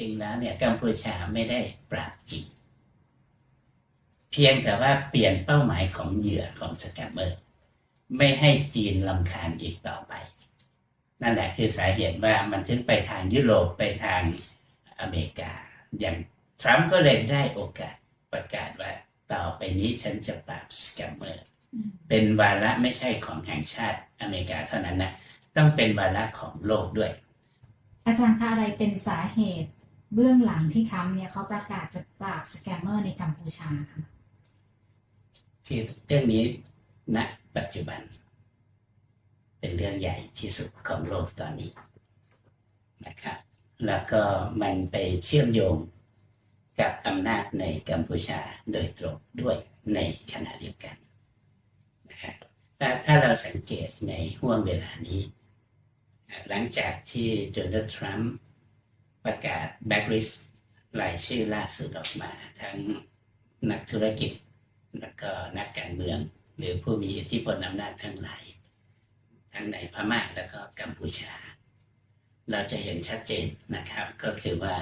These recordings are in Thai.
ริง ๆ แล้วเนี่ยกัมพูชาไม่ได้ปราบจริง เพียงแต่ว่าเปลี่ยนเป้าหมายของเหยื่อของสแกมเมอร์ ไม่ให้จีนลำคาญอีกต่อไป นั่นแหละคือสาเหตุว่ามันถึงไปทางยุโรปไปทางอเมริกา อย่างทรัมป์ก็เลยได้โอกาสประกาศว่าต่อไปนี้ฉันจะปราบสแกมเมอร์ เป็นวาระไม่ใช่ของแห่งชาติอเมริกาเท่านั้นนะต้องเป็นวาระของโลกด้วย อาจารย์คะอะไรเป็นสาเหตุ เบื้องหลังที่ทรัมป์เนี่ยเขาประกาศจะปราบสแกมเมอร์ในกัมพูชาคะคือเรื่องนี้ณปัจจุบัน เป็นเรื่องใหญ่ที่สุดของโลกตอนนี้นะครับแล้วก็มันไปเชื่อมโยงกับอำนาจในกัมพูชาโดยตรงด้วยในขณะเดียวกันนะครับถ้าถ้าเราสังเกตในห่วงเวลานี้ หลังจากที่โดนัลด์ทรัมป์ ประกาศแบ็กลิสต์รายชื่อล่าสุดออกมา ทั้งนักธุรกิจ แล้วก็นักการเมือง หรือผู้มีอิทธิพลอำนาจทั้งหลาย ทั้งในพม่าแล้วก็กัมพูชา เราจะเห็นชัดเจนนะครับ ก็คือว่า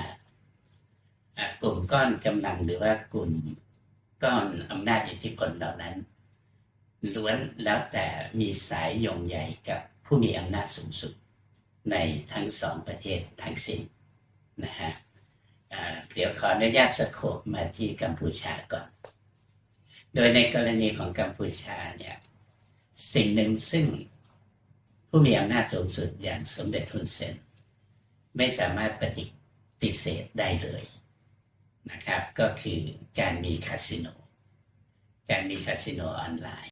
กลุ่มก้อนกำลังหรือว่ากลุ่มก้อนอำนาจอิทธิพลเหล่านั้น ล้วนแล้วแต่มีสายโยงใยกับผู้มีอำนาจสูงสุด ในทั้งสองประเทศทั้งสิ้น นะฮะเดี๋ยวขออนุญาตสโคบมาที่กัมพูชาก่อน โดยในกรณีของกัมพูชาเนี่ยสิ่งหนึ่งซึ่งผู้มีอำนาจสูงสุดอย่างสมเด็จฮุนเซนไม่สามารถปฏิเสธได้เลยนะครับ ก็คือการมีคาสิโน การมีคาสิโนออนไลน์